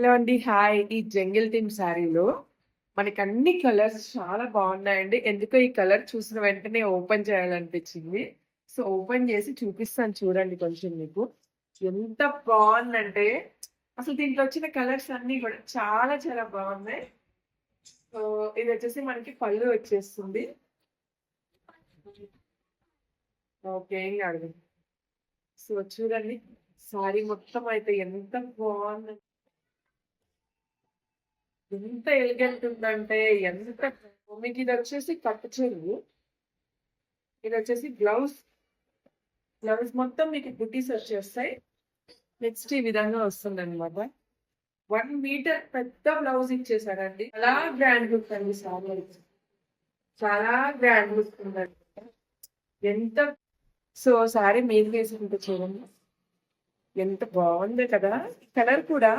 Hello అండి. Hi. ఈ jungle theme శారీలో మనకి అన్ని కలర్స్ చాలా బాగున్నాయండి. ఎందుకో ఈ కలర్ చూసిన వెంటనే ఓపెన్ చేయాలనిపించింది. సో ఓపెన్ చేసి చూపిస్తాను చూడండి కొంచెం మీకు. ఎంత బాగుందంటే అసలు దీంట్లో వచ్చిన కలర్స్ అన్ని కూడా చాలా చాలా బాగున్నాయి. సో ఇది వచ్చేసి మనకి పళ్ళు వచ్చేస్తుంది. ఓకే ఏం కాదు. సో చూడండి. సారీ మొత్తం అయితే ఎంత బాగుంది. ఎంత ఎలిగెంట్ ఉందంటే ఎంత మీకు ఇది వచ్చేసి కట్టు చెరువు. ఇది వచ్చేసి గ్లౌజ్ గ్లౌజ్ మొత్తం మీకు బుటీస్ వచ్చేస్తాయి. నెక్స్ట్ ఈ విధంగా వస్తుంది అనమాట వన్ మీటర్ పెద్ద బ్లౌజ్ ఇచ్చేసారండి చాలా గ్రాండ్ లుక్ అండి సారీ. చాలా గ్రాండ్ లుక్ ఉందండి. ఎంత సో సారీ మీరు వేసుకుంటే చూడండి. ఎంత బాగుంది కదా. కలర్ కూడా